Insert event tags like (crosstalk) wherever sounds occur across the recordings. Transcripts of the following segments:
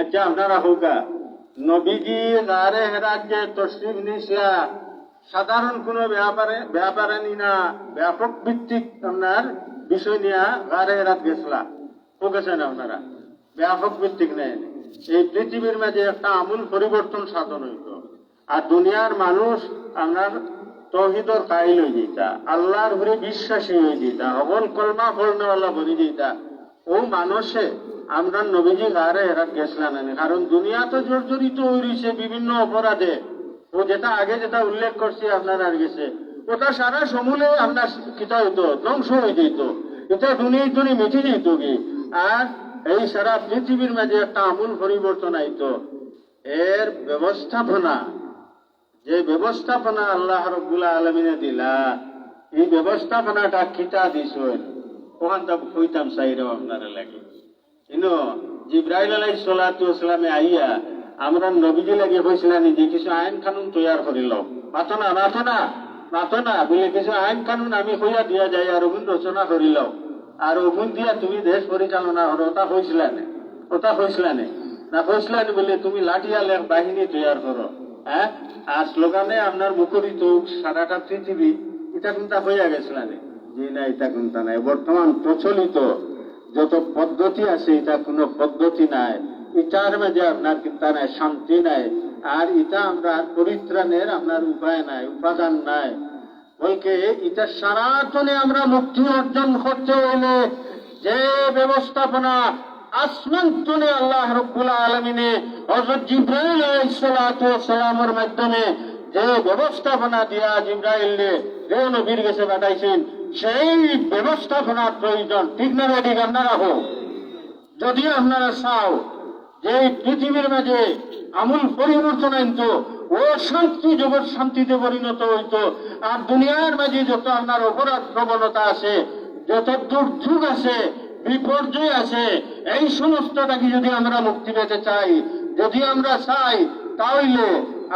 আচ্ছা আপনারা হোকা নবীজি গারে হেরাত যে তসরিফ নিসলা সাধারণ কোনো ব্যাপারে ব্যাপারে নি ব্যাপক ভিত্তিক আপনার বিষয় নিয়ে গারে হেরাত গেছলা। ও গেছেন আপনারা। ব্যাপক ভিত্তিক নেই। এই পৃথিবীর মাঝে একটা আমূল পরিবর্তন সাধন হইত আর দুনিয়ার মানুষ আপনার তহিদর কাইল হয়ে যেতা আল্লাহর ঘুরে বিশ্বাসী হয়ে যেতা হবল কলমা ফলনেওয়ালা বলি যেতা ও মানুষে, আমরা নবীজি গারে হেরাত গেছিলাম কারণ দুনিয়া তো জর্জরিত হয়েছে বিভিন্ন অপরাধে। ও যেটা আগে যেটা উল্লেখ করছি, আপনার আর গেছে। ওটা সারা সমূলে আপনার কিতা হইতো, ধ্বংস হয়ে যেত। এটা দুনিয়ায় দুনি মিঠে যেত কি? আর এই সারা পৃথিবীর মাঝে একটা আমূল পরিবর্তন আইতো। এর ব্যবস্থাপনা, যে ব্যবস্থাপনা আল্লাহ রব্বুল্লাহ আলমিনে দিলা, এই ব্যবস্থাপনাটা খিতা দিস ওখান তো কইতাম সাইরাও আপনারা লাগে ইনো জিব্রাইল আলাই সালাতু আসলামে আইয়া আমরা নবীজি লাগে হয়েছিলেন যে কিছু আইন কানুন তৈয়ার করিল। মাথো না মাথো না মাথো না, বলে কিছু আইন কানুন আমি হইয়া দিয়া যাই আর ওগুন রচনা করিল। আর ওগুন দিয়া তুমি দেশ পরিচালনা করো, ওটা হয়েছিলেন ওটা হয়েছিলেন না। হয়েছিলেন বলে তুমি লাঠিয়াল বাহিনী তৈয়ার করো হ্যাঁ? আর স্লোগানে আপনার মুখরিত সারাটা পৃথিবী এটা কোনটা হইয়া গেছিলেন জি, না, এটা কোনটা নাই বর্তমান প্রচলিত যত পদ্ধতি আছে, এটা কোনো পদ্ধতি নাই। এটার মাঝে আপনার কিন্তু নাই শান্তি নাই। আর এটা আমরা পরিত্রাণের আপনার উপায় নাই, উপাদান নাই। বলকে এটা সারাতনে আমরা মুক্তি অর্জন করতে হইলে যে ব্যবস্থাপনা আসমান আল্লাহ রব্বুল আলমিনে হজরত জিব্রাইল সালামের মাধ্যমে যে ব্যবস্থাপনা দিয়া জিব্রাইল যে নবীর গেছে পাঠাইছেন সেই ব্যবস্থাপনার প্রয়োজন। ঠিক না ঠিক আপনারা হোক যদি আপনারা চাও যে পৃথিবীর মাঝে আমূল পরিবর্তন আনত ও শান্তি জগৎ শান্তিতে পরিণত হইত, আর দুনিয়ার মাঝে যত আপনার অপরাধ প্রবণতা আছে, যত দুর্যোগ আছে, বিপর্যয় আছে, এই সমস্তটাকে যদি আমরা মুক্তি পেতে চাই, যদি আমরা চাই তাহলে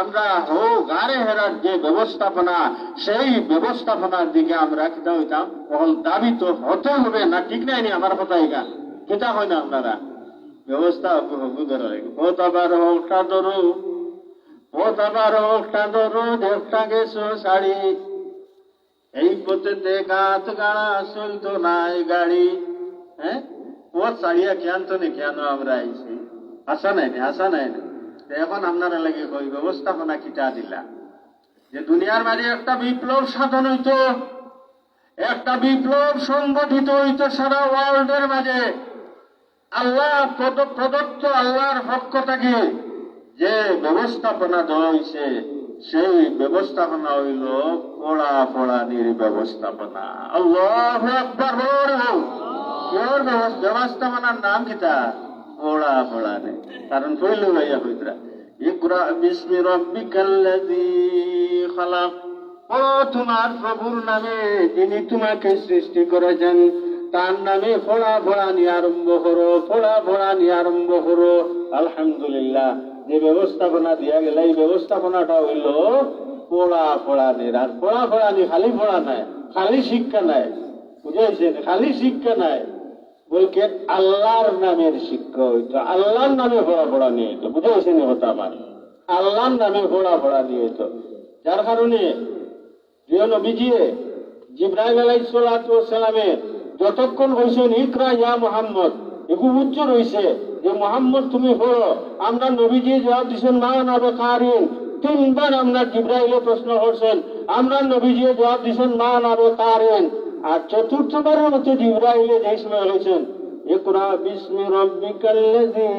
আমরা হো গাড়ে হেরার যে ব্যবস্থাপনা, সেই ব্যবস্থাপনার দিকে আমরা কিতা হইতাম অকল দাবি তো হতে হবে, না ঠিক নাই নি আমার কথা এগা কিতা হয় না আপনারা? ব্যবস্থা হতাবার হোকটা ধরু হতাবার হোকটা ধরু দেখটা গেছো শাড়ি। এই পথেতে গাত গাড়া চলতো নাই গাড়ি। হ্যাঁ? পথ ছাড়িয়া কেন তো নে কেন আমরা আইছি। আসা নাই আসা নাই না। এখন আপনারা লাগে কই ব্যবস্থাপনা কিটা দিলা? যে দুনিয়ার মাঝে একটা বিপ্লব সাধন হইতো একটা বিপ্লব সংগঠিত হইতো সারা ওয়ার্ল্ডের মাঝে। আল্লাহ প্রদ- প্রদত্ত আল্লাহর পক্ষ থেকে যে ব্যবস্থাপনা দেওয়া হয়েছে সেই ব্যবস্থাপনা হইল পড়া পড়ানির ব্যবস্থাপনা আল্লাহ একবার ব্যবস্থাপনার নাম কিতা পড়া পড়ানি কারণ পড়ল ভাইয়া হইতরা ইকরা বিস্মি রব্বিকাল্লাযী খালাক। পড়ো তোমার প্রভুর নামে যিনি তোমাকে সৃষ্টি করেছেন, তার নামে ফোড়া ফোড়ানি আরম্ভ করো ফোড়া ফোড়ানি আরম্ভ করো। আলহামদুলিল্লাহ, যে ব্যবস্থাপনা দিয়া গেল এই ব্যবস্থাপনাটা হইল পোড়া ফোড়ানির আর পোড়া ফোড়ানি খালি ফোড়া নাই, খালি শিক্ষা নাই। বুঝেছেন খালি শিক্ষা নাই। বলকে আল্লাহর নামের শিক্ষা হইতো আল্লাহর নামে ফোড়া ফোড়া নিয়ে হইতো বুঝেছেন কথা আমার। আল্লাহর নামে ফোড়া ফোড়া নিয়ে হইতো যার কারণে প্রিয় নবীজিয়ে জিব্রাহিম আলাইসালামে যতক্ষণ হয়েছেন ইকরা ইয়া মোহাম্মদ এগু উচ্চ রয়েছে যে, মোহাম্মদ, তুমি হলো আমরা নবীজি জবাব দিচ্ছেন মা নবে কারিন তিনবার আমরা জিব্রাহিলে প্রশ্ন করছেন, আমরা নবীজি জবাব দিচ্ছেন মা নবে কারিন আর চতুর্থবারের মতো জিব্রাহিলে যেই সময় হয়েছেন ইকরা বিস্মি রব্বিকাল্লাযী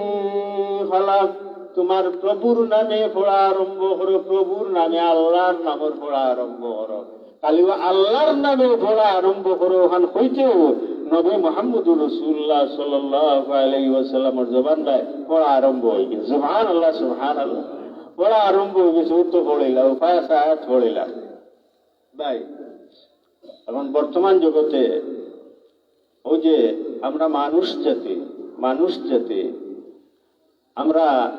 তোমার প্রভুর নামে পড়া আরম্ভ করো, প্রভুর নামে আল্লাহর নামের পড়া আরম্ভ করো। খালি ও আল্লাহর নামে পড়া আরম্ভ করো, ওখান হইতেও নবী মোহাম্মদুর রসুল্লাহ ওয়াসাল্লামের জবান ভাই পড়া আরম্ভ হয়ে গেছে। সুবহান আল্লাহ সুহান আল্লাহ পড়া আরম্ভ হয়ে গেছে ও তো উপায় সাহায্য পড়িলাম ভাই এখন বর্তমান জগতে ওই যে আমরা মানুষ জাতি মানুষ জাতি, আমরা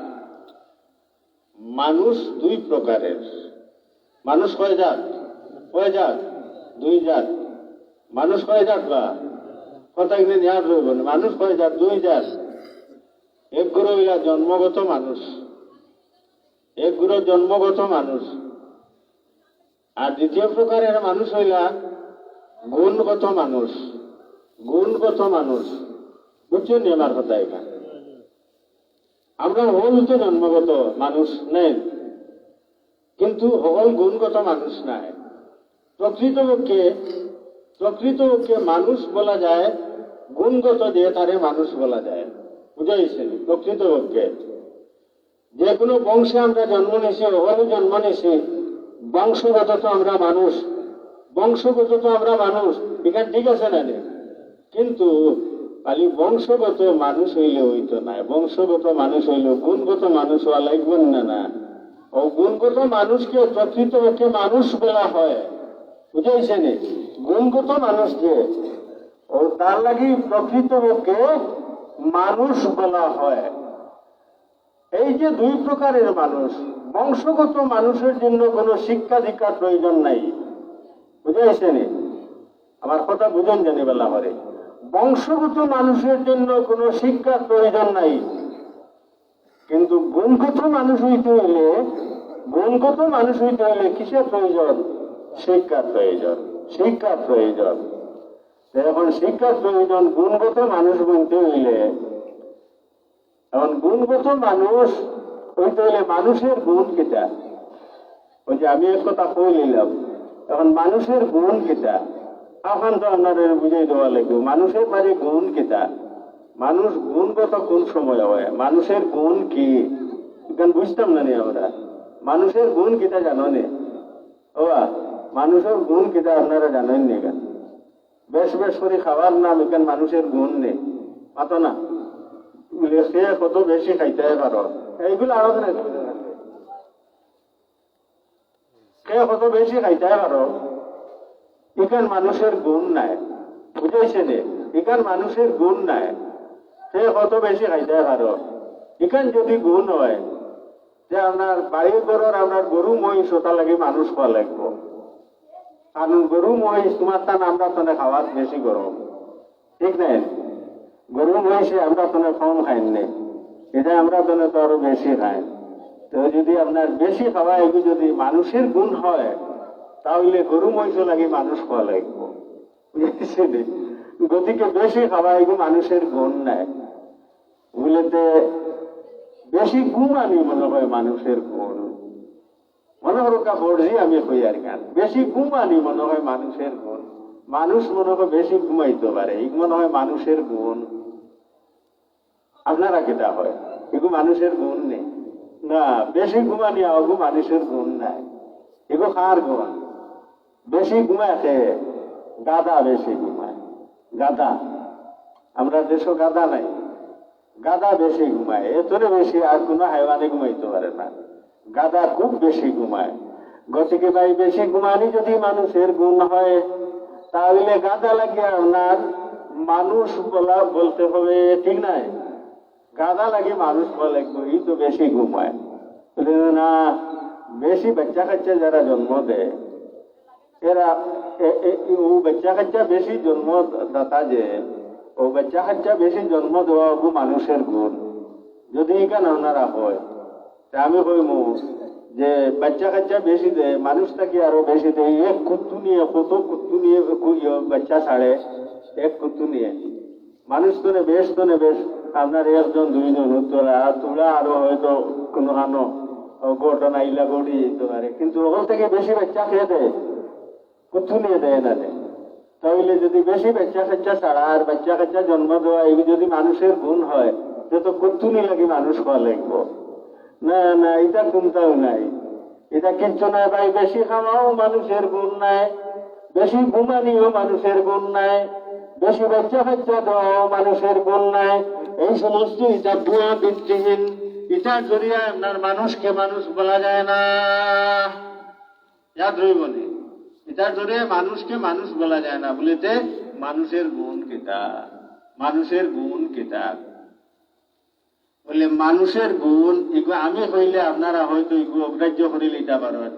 মানুষ দুই প্রকারের। মানুষ কয় জাত? কয় জাত? দুই জাত। মানুষ কয় জাত বা? কথা কিন্তু নিয়াদ রইব মানুষ কয় জাত? দুই জাত। একগুলো হইলা জন্মগত মানুষ। একগুলো জন্মগত মানুষ। আর দ্বিতীয় প্রকারের মানুষ হইলা গুণগত মানুষ গুণগত মানুষ। বুঝছেন আমার কথা এখানে আমরা হল তো জন্মগত মানুষ নেই, কিন্তু হল গুণগত মানুষ নাই। প্রকৃতপক্ষে প্রকৃতপক্ষে মানুষ বলা যায়, গুণগত দিয়ে তারে মানুষ বলা যায়। বুঝাইছেন? প্রকৃতপক্ষে। যে কোনো বংশে আমরা জন্ম নিছি হলে জন্ম নিছি বংশগত তো আমরা মানুষ। বংশগত তো আমরা মানুষ, এখানে ঠিক আছে না? কিন্তু খালি বংশগত মানুষ হইলে হইতো না বংশগত মানুষ হইলে গুণগত মানুষ হওয়া লাগবেন না না? ও গুণগত মানুষকে প্রকৃতপক্ষে মানুষ বলা হয়। বুঝাইছেন গুণগত মানুষ যে ও তার লাগি প্রকৃতপক্ষে মানুষ বলা হয়। এই যে দুই প্রকারের মানুষ, বংশগত মানুষের জন্য কোনো শিক্ষা দীক্ষার প্রয়োজন নাই। বুঝাইছেন আমার কথা বুঝুন জানি বেলা হরে বংশগত মানুষের জন্য কোনো শিক্ষার প্রয়োজন নাই। কিন্তু গুণগত মানুষ হইতে হইলে, গুণগত মানুষ হইতে হইলে কিসের প্রয়োজন? শিক্ষার প্রয়োজন শিক্ষার প্রয়োজন। এখন শিক্ষার প্রয়োজন গুণগত মানুষ বলতে হইলে। এখন গুণগত মানুষ হইতে হইলে মানুষের গুণ কেটা? ওই যে আমি এক কথা কই নিলাম। এখন মানুষের গুণ কেটা এখন তো আপনাদের বুঝাই দেওয়া লাগবে। মানুষের মাঝে গুণ কেটা মানুষ গুণগত কোন সময় হয়? মানুষের গুণ কি? বুঝতাম না নি আমরা? মানুষের গুণ কিটা জানো নে মানুষের গুণ কিটা আপনারা জানেন নি কেন? বেশ বেশ করে খাওয়ার নাম এখানে মানুষের গুণ নেই পাতো না। সে কত বেশি খাইতে পারো? এইগুলো আরও না কে কত বেশি খাইতে পারো এখান মানুষের গুণ নাই। বুঝাইছে নে? এখান মানুষের গুণ নাই। সে কত বেশি খাইতে পারো এখান যদি গুণ হয়, যে আপনার বাড়ি ঘরের আপনার গরু, মহিষ ওটা লাগে মানুষ খাওয়া লাগবো। কারণ গরু, মহিষ, তোমার তান আমরা তো খাওয়ার বেশি গরম। ঠিক নাই? গরু, মহিষে আমরা তো কম খাই নে। এটা আমরা তো তো আরও বেশি খাই তো যদি আপনার বেশি খাওয়া এগুলো যদি মানুষের গুণ হয়, তাহলে গরু মহিষ লাগে মানুষ খাওয়া লাগবো। গতিকে বেশি খাওয়া এগুলো মানুষের গুণ নাই। বুঝলেতে বেশি গুণ আনি মনে হয় মানুষের গুণ। মনে হলো কা বড়ি আমি কই আর গান বেশি ঘুমানি মনে হয় মানুষের গুণ। মানুষ মনে হয় বেশি ঘুমাইতে পারে, এই মনে হয় মানুষের গুণ। আপনারা কেটা হয়? এগু মানুষের গুণ নেই। না, বেশি ঘুমানি আগু মানুষের গুণ নাই। এগো কার গুণ বেশি ঘুমাতে গাদা বেশি ঘুমায়। গাদা আমরা দেশও গাদা নাই। গাদা বেশি ঘুমায়। এতরে বেশি আর কোনো হাইওয়ানে ঘুমাইতে পারে না। গাদা খুব বেশি ঘুমায়। গতিকে ভাই, বেশি ঘুমানি যদি মানুষের গুণ হয়, তাহলে গাদা লাগে আপনার মানুষ বলা বলতে হবে ঠিক নাই? গাদা লাগে মানুষ বলে এই তো বেশি ঘুমায় না বেশি বাচ্চা কাচ্চা যারা জন্ম দেয়, এরা ও বাচ্চা কাচ্চা বেশি জন্ম দাতা যে, ও বাচ্চা কাচ্চা বেশি জন্ম দেওয়া ওগু মানুষের গুণ। যদি এখানে ওনারা হয়, তা আমি কইমু যে বাচ্চা কাচ্চা বেশি দেয় মানুষটাকে আরও বেশি দেয়। এক কুত্তু নিয়ে, কত কুত্তু নিয়ে ইয়ে বাচ্চা ছাড়ে, এক কুত্তু নিয়ে। মানুষ তো বেশ তো বেশ আপনার একজন দুইজন তোরা আর তোরা আরও হয়তো কোনো হানো ঘটনা ইলা ঘটি যেতে পারে। কিন্তু ওখান থেকে বেশি বাচ্চা খেয়ে দেয় নিয়ে দেয় না তাহলে যদি বেশি বাচ্চা কাচ্চা ছাড়া আর বাচ্চা কাচ্চা জন্ম দেওয়া এগুলো যদি মানুষের গুণ হয় যে তো কুত্তুনি লাগে মানুষ হওয়া লাগবো। না না, এটা কোনটাও নাই। এটা কিচ্ছু নাই ভাই, বেশি খাওয়াও মানুষের গুণ নাই। বেশি ঘুমানিও মানুষের গুণ নাই। বেশি বাচ্চা কাচ্চা দেওয়াও মানুষের নাই এই সমস্ত এটা ভুয়া, ভিত্তিহীন এটার জরিয়া আপনার মানুষকে মানুষ বলা যায় না। ইয়াদ নি। এটার ধরে মানুষকে মানুষ বলা যায় না। বলিতে মানুষের গুণ কেটা মানুষের গুণ কেটা বলে মানুষের গুণ এগুলো আমি হইলে আপনারা হয়তো এগুলো অগ্রাহ্য করে লিতে পারবেন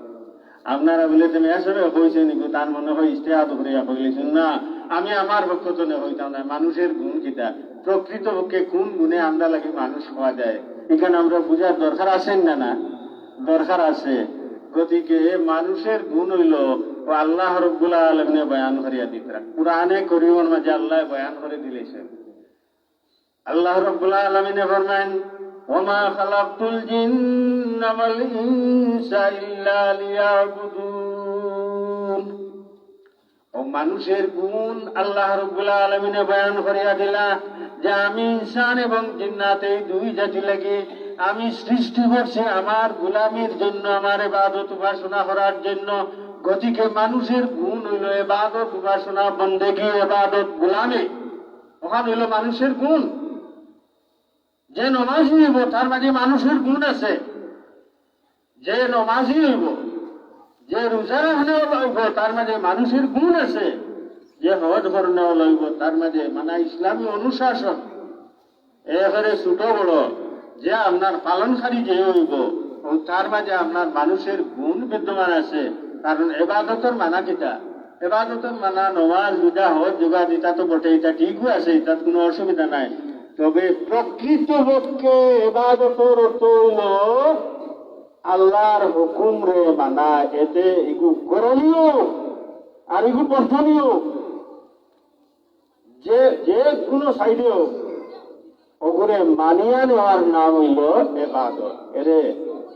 আপনারা বলে তুমি আসলে হয়েছেন এগুলো তার মনে হয় ইস্তেহাত করিয়া কইলেছেন না। আমি আমার তো হইতাম না মানুষের গুণ কিটা প্রকৃতপক্ষে কোন গুণে আমরা লাগে মানুষ হওয়া যায়? এখানে আমরা বুঝার দরকার আছেন না না? দরকার আছে। গতিকে মানুষের গুণ হইল, ও আল্লাহ রব্বুল্লাহ আলমিনে বয়ান করিয়া দিতরা কোরআনে করিমন মাঝে আল্লাহ বয়ান করে দিলেছেন। আল্লাহ রব্বুল্লাহ আলমিনে ফরমাইন ওমা খালাকুল জিন্না ওয়াল ইনসা ইল্লা লিয়াবুদুন ও মানুষের গুণ আল্লাহ রব্বুল্লাহ আলমিনে বয়ান করিয়া দিলা যে আমি ইনসান এবং জিন্নাত এই দুই জাতি লাগি আমি সৃষ্টি করছি আমার গুলামির জন্য, আমার এবাদত উপাসনা করার জন্য। গতিকে মানুষের গুণ হইল এবাদত উপাসনা, বন্দেগি এবাদত গুলামি। ওখান হইল মানুষের গুণ। যে নমাজি হইব, তার মাঝে মানুষের গুণ আছে। যে নমাজি হইব যে রোজা রাখনে লইব, তার মাঝে মানুষের গুণ আছে। যে হজ করনে লইব, তার মাঝে মানে ইসলামী অনুশাসন। এবারে ছোট বড়, যে আপনার পালনকারী যে হইব তার মাঝে আপনার মানুষের গুণ বিদ্যমান আছে। কারণ এবাদতর মানা কিতা? এবাদতর মানা নমাজ রোজা হজ যোগা দিতা তো বটে, এটা ঠিকও আছে এটা কোনো অসুবিধা নাই। তবে প্রকৃতপক্ষে এবাদতর অর্থ আল্লাহর হুকুম রে মানা এতে এগু করণীয় আর এগু বর্ধনীয় যে যে কোনো সাইডেও ওগুরে মানিয়া নেওয়ার নাম হইল এবাদত। এরে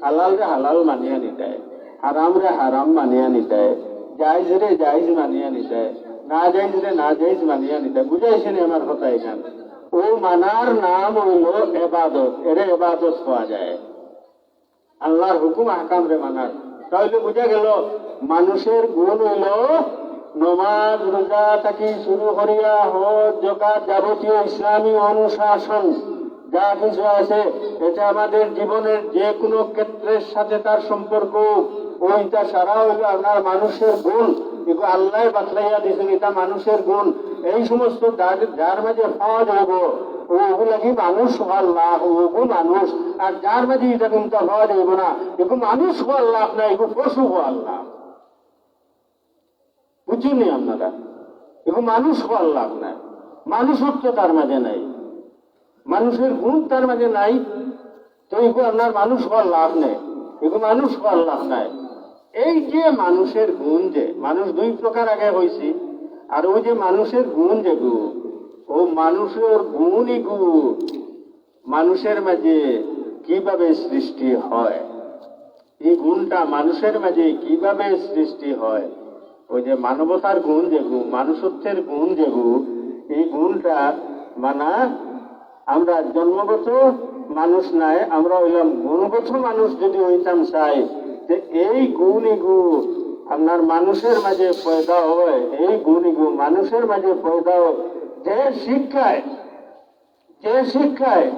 হালাল রে হালাল মানিয়া নিতায় হারাম রে হারাম মানিয়া নিতায় জায়জ রে জায়জ মানিয়া নিতায় না জায়জ রে না জায়জ মানিয়া নিতায় বুঝাইছেন আমার কথা এখান? ও মানার নাম হইল এবাদত। এরে এবাদত হওয়া যায়। আল্লাহর হুকুম হাকাম রে মানার। তাহলে বুঝা গেল, মানুষের গুণ হইল নমাজ, রোজা থাকি শুরু করিয়া হজ জকাত যাবতীয় ইসলামী অনুশাসন, যা কিছু আছে, এটা আমাদের জীবনের যে কোনো ক্ষেত্রের সাথে তার সম্পর্ক, ওইটা সারা হইল আপনার মানুষের গুণ। এগুলো আল্লাহ বাতলাইয়া দিয়েছেন, এটা মানুষের গুণ। এই সমস্ত যার- মাঝে হজ হইব মানুষ মানুষ। আর যার মাঝে এটা কিন্তু হওয়া যাইব না। এগু মানুষ হওয়ার লাভ না এগু পশু হওয়ার লাভ বুঝিনি আপনারা? এগু মানুষ হওয়ার লাভ নাই মানুষত্ব তার মাঝে নাই। মানুষের গুণ তার মাঝে নাই। তো এগু আপনার মানুষ হওয়ার লাভ নেই এগু মানুষ হওয়ার লাভ নাই এই যে মানুষের গুণ যে, মানুষ দুই প্রকার আগে হয়েছি আর ওই যে মানুষের গুণ যেগু ও মানুষের গুণই গুণ। মানুষের মাঝে কীভাবে সৃষ্টি হয়? এই গুণটা মানুষের মাঝে কীভাবে সৃষ্টি হয়? ওই যে মানবতার গুণ যে যেগু মানুষত্বের গুণ যেগু এই গুণটা মানা আমরা জন্মগত মানুষ নাই, আমরা হইলাম গুণগত মানুষ যদি হইতাম চাই, যে এই গুণ। এগু আপনার মানুষের মাঝে পয়দা হয়, এই গুণ। এগু মানুষের মাঝে পয়দা হয়। যে শিক্ষায় যে শিক্ষায়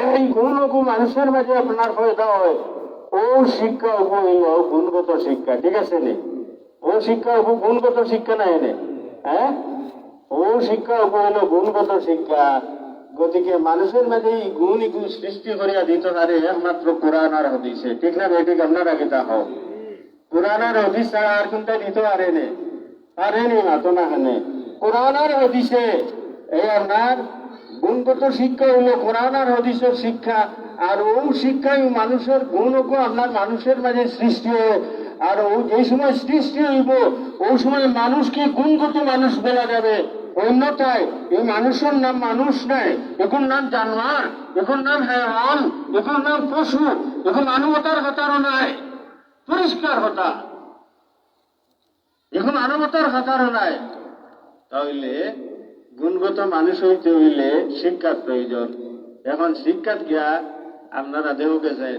এই গুণগু মানুষের মাঝে আপনার পয়দা হয়, ও শিক্ষা গুণগত শিক্ষা, ঠিক আছে নি? ও শিক্ষা গুণগত শিক্ষা নাই এনে হ্যাঁ? ও শিক্ষা হইল গুণগত শিক্ষা, গতিকে মানুষের মাঝে এই গুণ ইগু সৃষ্টি করিয়া দিতে পারে একমাত্র কোরআন আর হদিসে, ঠিক না বেটিক আপনারা কিতা হোক কোরআন আর হদিস আর কোনটা দিতে পারে নে? পারেনি মাতো না কোরআন আর হদিসে, এই আপনার গুণগত শিক্ষা হইল কোরআন আর হদিসের শিক্ষা, আর ও শিক্ষাই মানুষের গুণকে আপনার মানুষের মাঝে সৃষ্টি হয়। আর ও যে সময় সৃষ্টি হইব ওই সময় মানুষকে গুণগত মানুষ বলা যাবে। অন্যথায় এই মানুষের নাম মানুষ নাই। এখন নাম জানোয়ার, এখন নাম হেওয়ান এখন নাম পশু, এখন মানবতার হতারও নাই। পরিষ্কার হতা এখন মানবতার হতারও নাই। তাহলে গুণগত মানুষ হইতে হইলে শিক্ষার প্রয়োজন। এখন শিক্ষাত গিয়া আপনারা দেহ গেছে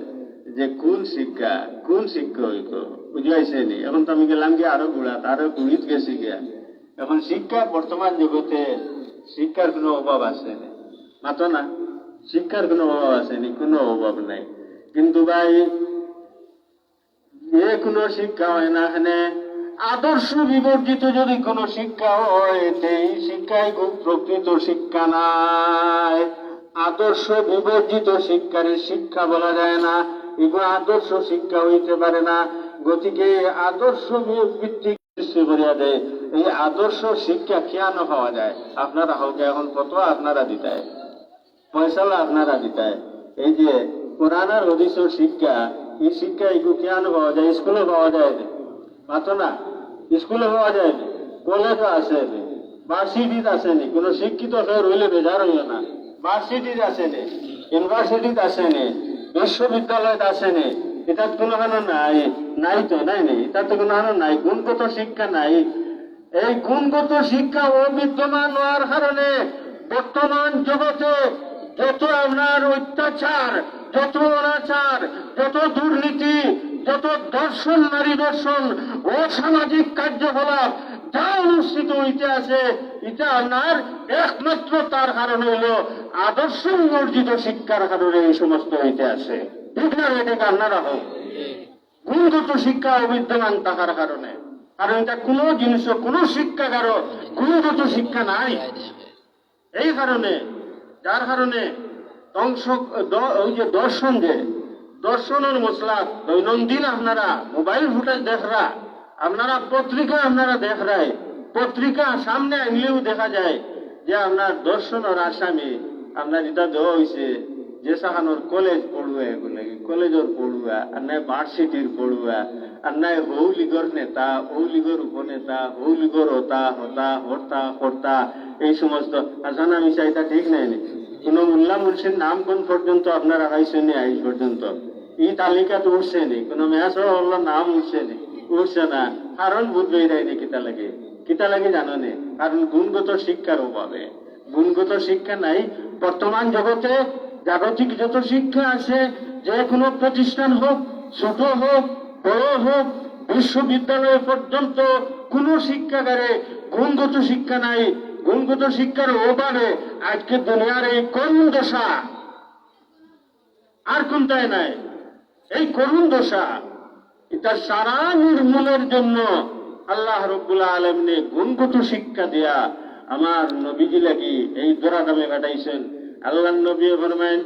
যে কোন শিক্ষা কোন শিক্ষা হইত বুঝাইছে নি এখন তো আমি গেলাম গিয়া আরও গুড়াত আরও গুড়িত গেছি গিয়া। এখন শিক্ষা বর্তমান জগতে শিক্ষার কোনো অভাব আছে না? মাতো না, শিক্ষার কোনো অভাব আছে নি? কোনো অভাব নাই। কিন্তু ভাই, যে কোনো শিক্ষা হয় না এখানে। আদর্শ বিবর্জিত যদি কোনো শিক্ষা হয়, সেই শিক্ষাই খুব প্রকৃত শিক্ষা নাই। আদর্শ বিবর্জিত শিক্ষারে শিক্ষা বলা যায় না। এগুলো আদর্শ শিক্ষা হইতে পারে না। গতিকে আদর্শ ভিত্তিক সৃষ্টি করিয়া দেয় এই আদর্শ শিক্ষা কেন পাওয়া যায়? আপনারা হোক এখন কত আপনারা দিতায়। পয়সালা আপনারা দিতায়। এই যে কোরআন আর শিক্ষা, এই শিক্ষা এগুলো কেন পাওয়া যায়? স্কুলে পাওয়া যায় মাত্র না স্কুলে পাওয়া যায় না কলেজে আছে না ভার্সিটিতে আছে নি কোনো শিক্ষিত হয়ে রইলে বেজার হইল না। ভার্সিটিতে আছে নি ইউনিভার্সিটিতে আছে নি বিশ্ববিদ্যালয়ত আছে নি এটা কোনো হানো নাই নাই তো, নাই নেই এটা তো কোনো হানো নাই, গুণগত শিক্ষা নাই। এই গুণগত শিক্ষা অবিদ্যমান হওয়ার কারণে বর্তমান জগতে যত আপনার অত্যাচার, যত অনাচার, যত দুর্নীতি যত দর্শন নারী দর্শন অসামাজিক কার্যকলাপ যা অনুষ্ঠিত হইতে আছে, এটা আপনার একমাত্র তার কারণ হইল আদর্শ বর্জিত শিক্ষার কারণে এই সমস্ত হইতে আছে। গুণগত শিক্ষা অবিদ্যমান থাকার কারণে। কারণ এটা কোনো জিনিস কোনো শিক্ষাগারও গুণগত শিক্ষা নাই। এই কারণে, যার কারণে ধ্বংস ওই যে দর্শন যে দর্শনের মশলা, দৈনন্দিন আপনারা মোবাইল ফুটেজ দেখরা, আপনারা পত্রিকা আপনারা দেখ রায় পত্রিকা সামনে আনলেও দেখা যায় যে আপনার দর্শনের আসামি, আপনার এটা দেওয়া হয়েছে যে সাহানোর কলেজ পড়ুয়া এগুলো কলেজের পড়ুয়া আর নাই ভার্সিটির পড়ুয়া আর নাই হৌ লীগর নেতা ও লীগের উপনেতা হৌ লীগর হতা হতা, হর্তা কর্তা এই সমস্ত। আসানা মিশা এটা ঠিক নাই কোন মোল্লা মুন্সির নাম কোন পর্যন্ত আপনারা খাইছেন নি আইস পর্যন্ত? এই তালিকা তো উঠছে নি। কোন মেয়াস নাম উঠছে নি। উঠছে না। কারণ বুঝবে দেয়নি কিতা লাগে। কিতা লাগে জানো নে? কারণ গুণগত শিক্ষার অভাবে। গুণগত শিক্ষা নাই। বর্তমান জগতে জাগতিক যত শিক্ষা আছে, যে কোনো প্রতিষ্ঠান হোক, ছোট হোক, বড় হোক, বিশ্ববিদ্যালয় পর্যন্ত কোনো শিক্ষাগারে গুণগত শিক্ষা নাই। গুণগত শিক্ষার অভাবে আজকে দুনিয়ার এই করুণ দশা। আর কোনটায় নাই। এই করুণ দশা। এটা সারা নির্মূলের জন্য আল্লাহ রব্বুল্লাহ আলমনে গুণগত শিক্ষা দেয়া আমার নবীজি লাগি এই দোরা দামে কাটাইছেন আল্লাহ নবী ফরমাইন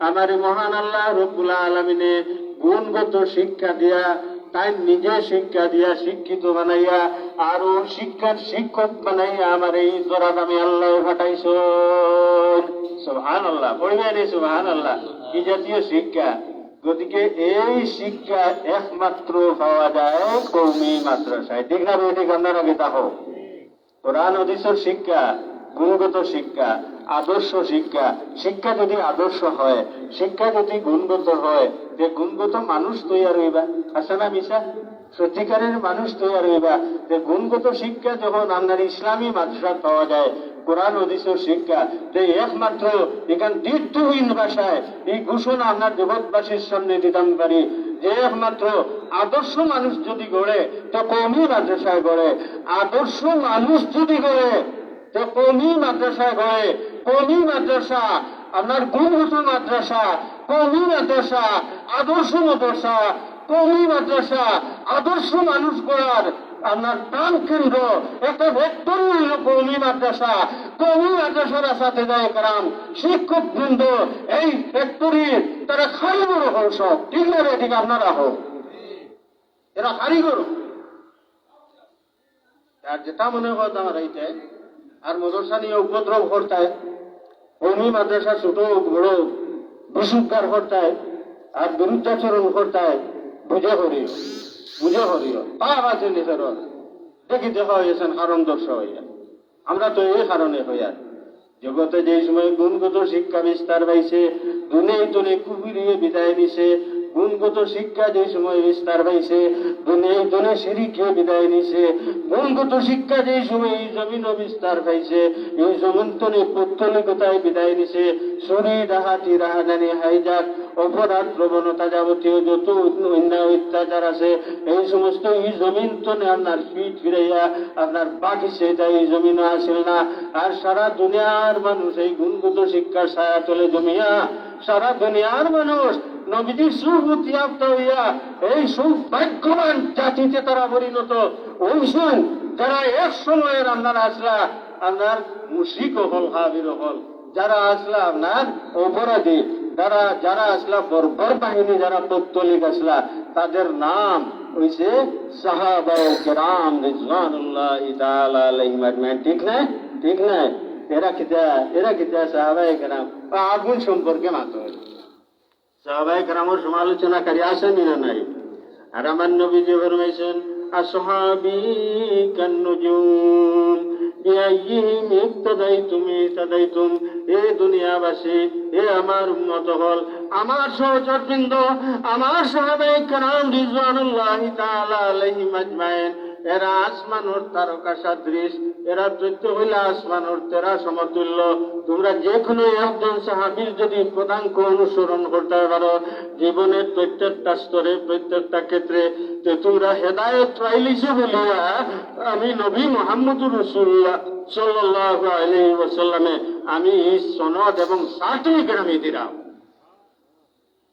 আমার মহান আল্লাহ রব্বুল আলমিনে গুণগত শিক্ষা দিয়া তাই নিজে শিক্ষা দিয়া শিক্ষিত বানাইয়া আর ও শিক্ষার শিক্ষক বানাইয়া আমার এই জোড়া দামে আল্লাহ ফাটাইছ সুহান আল্লাহ আল্লাহ কি জাতীয় শিক্ষা? গতিকে এই শিক্ষা একমাত্র পাওয়া যায় কৌমি মাদ্রাসায়। ঠিক না ঠিক আপনারা গীতা হোক কোরআন শিক্ষা। গুণগত শিক্ষা, আদর্শ শিক্ষা। শিক্ষা যদি আদর্শ হয়, শিক্ষা যদি গুণগত হয় যে গুণগত মানুষ তৈয়ার হইবা। আছে না মিশা সত্যিকারের মানুষ তৈয়ার হইবা। যে গুণগত শিক্ষা যখন আপনার ইসলামী মাদ্রাসা পাওয়া যায়, কোরআন, হাদিসের শিক্ষা যে একমাত্র এখান দীর্ঘহীন ভাষায় এই ঘোষণা আপনার জগৎবাসীর সামনে দিতাম পারি। যে একমাত্র আদর্শ মানুষ যদি গড়ে, তো কমই মাদ্রাসায় গড়ে। আদর্শ মানুষ যদি গড়ে তো কমই মাদ্রাসায় গড়ে কমই মাদ্রাসা, আপনার গুণগত মাদ্রাসা কমই মাদ্রাসা, আদর্শ মাদ্রাসা কমই মাদ্রাসা, আদর্শ মানুষ গড়ার আপনার প্রাণ কেন্দ্র, একটা ভেক্টর হইল কৌমি মাদ্রাসা। কৌমি মাদ্রাসার সাথে যায় কারাম, শিক্ষক বৃন্দ, এই ফ্যাক্টরির তারা কারিগর হল সব, ঠিক না রে, ঠিক আপনারা হোক এরা কারিগর আর যেটা মনে হয় আমার এইটা আর মদরসা নিয়ে উপদ্রব করতায় কৌমি মাদ্রাসা ছোট, বড়, বিশুদ্ধার করতায় আর বিরুদ্ধাচরণ করতায় বুঝে করিও বুঝে করিও পাপ আছে নিজের দেখি দেখা হয়েছেন কারণ দর্শ হইয়া। আমরা তো এই কারণে হইয়া। জগতে যে সময় গুণগত শিক্ষা বিস্তার পাইছে দুনিয়ায় তুলে কুবিরিয়ে বিদায় দিছে গুণগত শিক্ষা যে সময় বিস্তার পাইছে দুনিয়ায় তুলে সিঁড়িকে বিদায় নিছে গুণগত শিক্ষা যে সময় এই জমিনও বিস্তার পাইছে এই জমিন তলে পৌত্তলিকতায় বিদায় নিছে চুরি ডাহাতি রাহাজানি হাইজাক, অপরাধ প্রবণতা যাবতীয় যত অন্যায় অত্যাচার আছে, এই সমস্ত এই জমিন তো আপনার ফিট ফিরাইয়া আপনার বাকি সেটা এই জমিনও আসিল না। আর সারা দুনিয়ার মানুষ এই গুণগত শিক্ষার ছায়া তলে জমিয়া, সারা দুনিয়ার মানুষ নবীজির সুপ্রতিয়াপ্ত হইয়া এই সৌভাগ্যবান জাতিতে তারা পরিণত হইছেন যারা এক সময়ের আপনার আসলা আপনার মুশিক হল হাবির হল। যারা আসলা আপনার অপরাধী, যারা যারা আসলা বর্বর বাহিনী, যারা পত্তলিক আসলা তাদের নাম হইছে সাহাবা ও কেরাম রিজওয়ানুল্লাহ তাআলা আলাইহিম ঠিক না ঠিক না এরা কিতা এরা কিতা সাহাবায়ে কেরাম। আগুন সম্পর্কে মাত্র কেরামের সমালোচনা করি আসেন না নাই। আর আমার নবী যে ফরমাইছেন, আসহাবি কান্নুজুম বিআইয়িহিম ইক্তাদাইতুম ইহতাদাইতুম এ দুনিয়াবাসী, এ আমার উম্মত হল আমার সহচরবৃন্দ, আমার সাহাবায়ে কেরাম রিজওয়ানুল্লাহি তাআলা আলাইহিম আজমাইন এরা আসমানোর তারকা সাদৃশ, এরা তথ্য হইলে আসমানোর তেরা সমতুল্য। তোমরা যে কোনো একজন সাহাবির যদি পদাঙ্ক অনুসরণ করতে পারো, জীবনের প্রত্যেকটা স্তরে, প্রত্যেকটা ক্ষেত্রে, তো তোমরা হেদায়ত পাইলিছো বলিয়া আমি নবী মোহাম্মদুর রসুল্লাহ সাল্লাহ আলী ওসাল্লামে আমি সনদ এবং সার্টিফিকেট আমি দিলাম।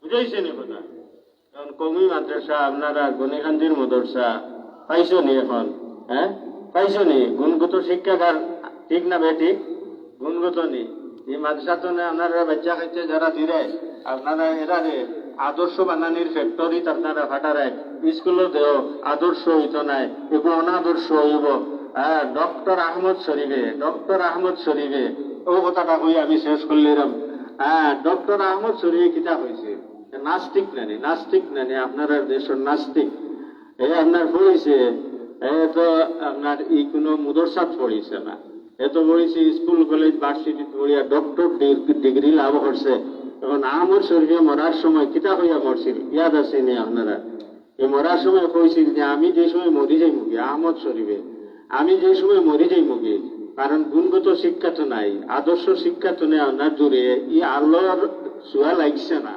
বুঝাইছেন কথা? কারণ কমি মাদ্রাসা আপনারা গণিকান্দির মদরসা। পাইছো নি এখন? হ্যাঁ পাইছো নি? গুণগত শিক্ষাগার ঠিক না বে ঠিক গুণগত নি? এই মাদ্রাসা তো না আপনারা বাচ্চা খাইছে যারা দিলে আপনারা এরা আদর্শ বানানির ফ্যাক্টরিত আপনারা ফাটারে। স্কুলত দেও আদর্শ হইতো নাই এগুলো অনাদর্শ হইব। হ্যাঁ ডক্টর আহমদ শরীফে, ডক্টর আহমদ শরীফে। ও কথাটা কই আমি শেষ করলিলাম হ্যাঁ ডক্টর আহমদ শরীফে কিতা হয়েছে নাস্তিক নানি নাস্তিক নানি আপনার দেশের নাস্তিক। এ আপনার পড়িছে এ তো আপনার ই কোনো মুদরসাত পড়িছে না। এ তো পড়িছে স্কুল, কলেজ, ভার্সিটি, পড়িয়া ডক্টর ডিগ্রি লাভ করছে। এখন আহমদ শরীফে মরার সময় কিতা হইয়া মরছিল? ইয়াদ আছে নি আপনারা? এই মরার সময় কইছিল যে আমি যে সময় মরি যাই মুখে আহমদ শরীফে, আমি যে সময় মরি যাই মুখে কারণ গুণগত শিক্ষা তো নাই, আদর্শ শিক্ষা তো নেই আপনার দূরে, ই আল্লাহর চুয়া লাগছে না।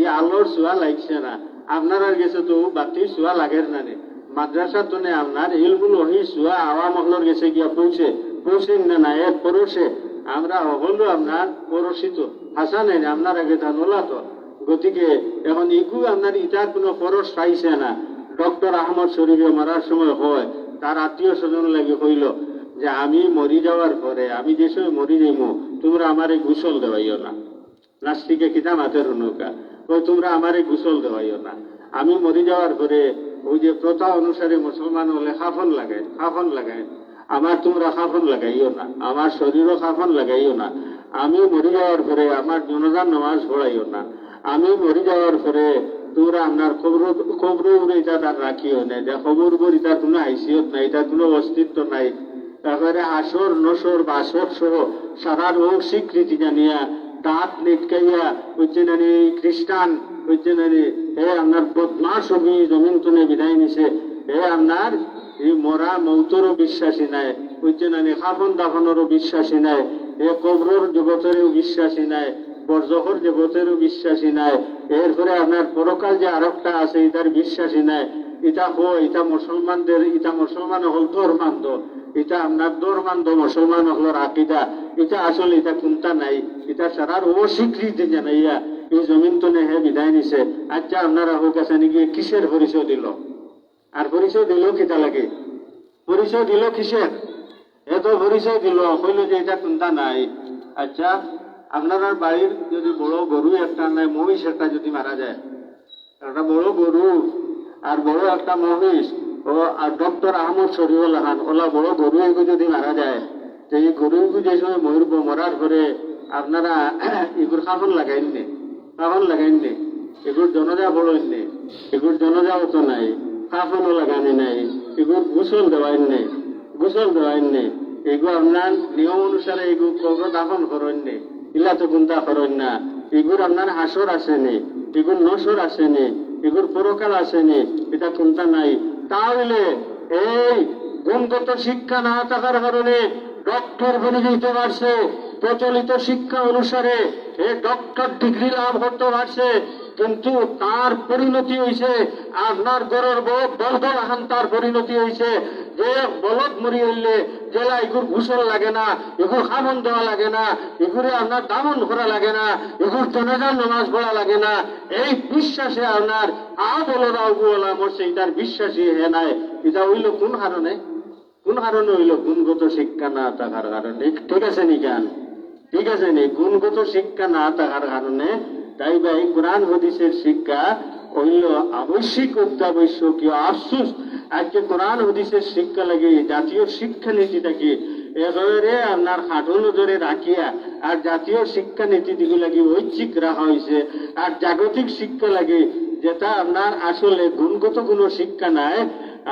ই আল্লাহর চুয়া লাগছে না। আপনার গেছে তো বাতির চুয়া লাগের না নে মাদ্রাসা তো নে আপনার ইলমুল ওহি চুয়া আওয়া মহলর গেছে গিয়া পৌঁছে? পৌঁছে না না এর পরশে আমরা হলো আপনার পরশিত। হাসা নেই আপনার আগে তো গতিকে, এখন ইগু আপনার ইটার কোনো পরশ পাইছে না। ডক্টর আহমদ শরীফে মারার সময় হয়। তার আত্মীয় স্বজন লাগে কইল যে, আমি মরি যাওয়ার পরে আমি যে সময় মরি যাইমু, তোমরা আমার এই গুসল দেওয়াইও না। নাস্তিকে কিতা মাতের নৌকা ওই তোমরা আমারে গুসল দেওয়াইও না। আমি মরি যাওয়ার পরে ওই যে প্রথা অনুসারে মুসলমান হলে খাফন লাগায় খাফন লাগায়। আমার তোমরা খাফন লাগাইও না, আমার শরীরও খাফন লাগাইও না। আমি মরি যাওয়ার পরে আমার জনজান নামাজ পড়াইও না। আমি মরি যাওয়ার পরে তোমরা আপনার খবর খবর এটা তার রাখিও না। যে খবর এটা কোনো হাইসিয়ত নাই, এটা কোনো অস্তিত্ব নাই। তারপরে আসর, নসর, বাসর সহ সারার ও স্বীকৃতি জানিয়া দাঁত নেটকাইয়া হচ্ছে নানি খ্রিস্টান হচ্ছে নানি হে আপনার বদমাস হবি জমিন তুলে বিদায় নিছে। হে আপনার এই মরা মৌতরও বিশ্বাসী নাই হচ্ছে নানি খাফন দাফনেরও বিশ্বাসী নাই, এ কবরর জগতেরও বিশ্বাসী নাই, বরজহর জগতেরও বিশ্বাসী নাই, এরপরে আপনার পরকাল যে আরেকটা আছে, এটার বিশ্বাসী নাই এটা হো এটা মুসলমানদের, এটা মুসলমান হল ধর্মান্ধ এটা আপনার ধর্মান্ধ মুসলমান হল আকিদা। এটা আসলে এটা কোনটা নাই? এটা সারার অস্বীকৃতি জানাইয়া এই জমিন তো হে বিদায় নিছে। আচ্ছা আপনারা হোক আছে নাকি, কিসের পরিচয় দিল? আর পরিচয় দিল কিতা লাগে? পরিচয় দিল কিসের? এত পরিচয় দিল, কইল যে এটা কোনটা নাই। আচ্ছা আপনার বাড়ির যদি বড় গরু একটা নাই, মহিষ একটা যদি মারা যায়, একটা বড় গরু আর বড় একটা মহিষ ও আর ডক্টর আহমদ শরীফুল হান ওলা বড় গরু এগু যদি মারা যায়, তো এই গরু এগু যে সময় ময়ূর মরার পরে আপনারা (clears throat) এগুর খাফন লাগাইন নে খাফন লাগাইন নে, এগুর জনজা বড় নে, এগুর জনজাও তো নাই খাফনও লাগানি নাই, এগুর গোসল দেওয়াইন নেই গোসল দেওয়াইন নেই এগুলো আপনার নিয়ম অনুসারে এগুলো কবর দাফন করেন নে ইলা তো গুন্তা করেন না, এগুর আপনার হাসর আসেনি এগুর নসর আসেনি এগুর পরকাল আসেনি এটা চিন্তা নাই। তাহলে এই গুণগত শিক্ষা না থাকার কারণে ডক্টর বনে যেতে পারছে, প্রচলিত শিক্ষা অনুসারে এ ডক্টর ডিগ্রি লাভ করতে পারছে, কিন্তু তার পরিণতি হয়েছে, আপনার গরর বউ বলদ তার পরিণতি হয়েছে। যে বলদ মরি হইলে জেলা এগুর ঘুষল লাগে না এগুর খামন দেওয়া লাগে না এগুরে আপনার দামন করা লাগে না এগুর জনজান নামাজ পড়া লাগে না, এই বিশ্বাসে আপনার আ বলরা উগুলা মরছে এটার বিশ্বাসী হে নাই। এটা হইল কোন কারণে? কোন কারণে হইল গুণগত শিক্ষা না থাকার কারণে? ঠিক আছে নি জ্ঞান ঠিক আছে নি? গুণগত শিক্ষা না থাকার কারণে তাই ভাই কোরআন হদিসের শিক্ষা হইল আবশ্যিক, অত্যাবশ্যকীয়, আফসুস। আজকে কোরআন হদিসের শিক্ষা লাগে জাতীয় শিক্ষা নীতিটাকে একেবারে আপনার হাঁটুর ধরে রাখিয়া আর জাতীয় শিক্ষা নীতি দিকে লাগে ঐচ্ছিক রাখা হয়েছে। আর জাগতিক শিক্ষা লাগে, যেটা আপনার আসলে গুণগত কোনো শিক্ষা নাই,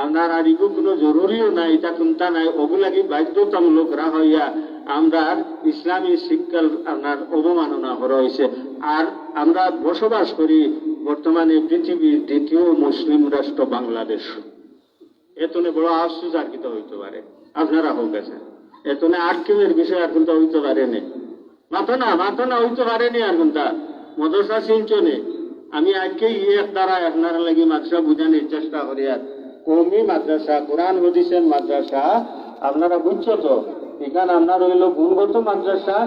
আপনার আর ইগো কোনো জরুরিও নাই, এটা কোনটা নাই, ওগুলাকে বাধ্যতামূলক রাখা হইয়া আমরা ইসলামী শিক্ষার আপনার অবমাননা করা হয়েছে। আর আমরা বসবাস করি বর্তমানে পৃথিবীর দ্বিতীয় মুসলিম রাষ্ট্র বাংলাদেশ। এতনে বড় আফসুস হইতে পারে? আপনারা হোক আছে এতনে আটকিমের বিষয় আর কোনটা হইতে পারে নে। মাথো না মাথো না হইতে পারেনি আর কোনটা মদরসা সিঞ্চনে। আমি আজকে ইয়ে দ্বারা আপনারা লাগি মাদ্রাসা বুঝানোর চেষ্টা করি আর। কৌমি মাদ্রাসা, কোরআন, হদিসের মাদ্রাসা, আপনারা বুঝছ তো? এখানে আপনার হইল গুণগত মাদ্রাসা,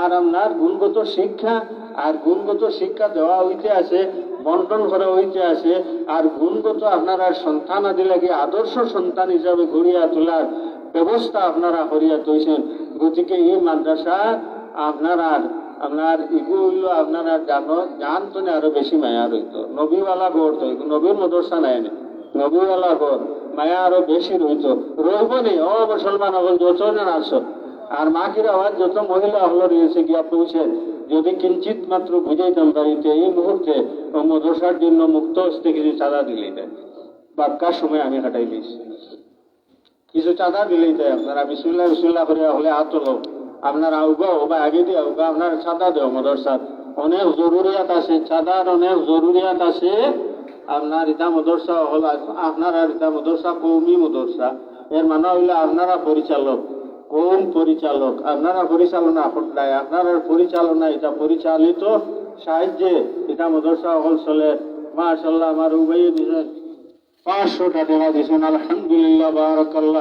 আর আপনার গুণগত শিক্ষা, আর গুণগত শিক্ষা দেওয়া হইতে আছে, বন্টন করা হইতে আছে, আর গুণগত আপনারা সন্তান আদি লাগে আদর্শ সন্তান হিসাবে গড়িয়া তোলার ব্যবস্থা আপনারা করিয়া তৈছেন। গতিকে এই মাদ্রাসা আপনারা আপনার ইগু হইল আপনারা জানো, জান তো আরও বেশি মায়া রইত। নবীওয়ালা গড় তো, নবীর মদরসা নাই নবীওয়ালা গড়। মায়া আরও বেশি রইত রইব নি, ও মুসলমান হল যতজন আছো আর মাকির আওয়াজ, যত মহিলা হল রয়েছে, গিয়া পৌঁছে যদি কিঞ্চিত মাত্র বুঝাইতাম বাড়িতে, এই মুহূর্তে ও মদরসার জন্য মুক্ত হস্তে কিছু চাঁদা দিলেই দেয়। বাক্কার সময় আমি হাঁটাই দিয়েছি। কিছু চাঁদা দিলেই দেয় আপনারা। বিসমিল্লা বিসমিল্লা করে হলে হাত তোলো। আপনার আউগাও বা আগে দিয়ে আউগা, আপনার চাঁদা দেও মদরসার। অনেক জরুরিয়াত আছে, চাঁদার অনেক জরুরিয়াত আছে। আপনার ইতা মদরসা হল, আপনার আর ইতা মদরসা কৌমি মদরসা এর মানে হইল আপনারা পরিচালক, কোন পরিচালক? আপনারা পরিচালনা নাই আপনার পরিচালনা, এটা পরিচালিত সাহায্যে এটা মদরসা হল চলে। মাশাল্লাহ আমার উভয় দিছেন পাঁচশো টাকা দিছেন, আলহামদুলিল্লাহ, বারাকাল্লাহ।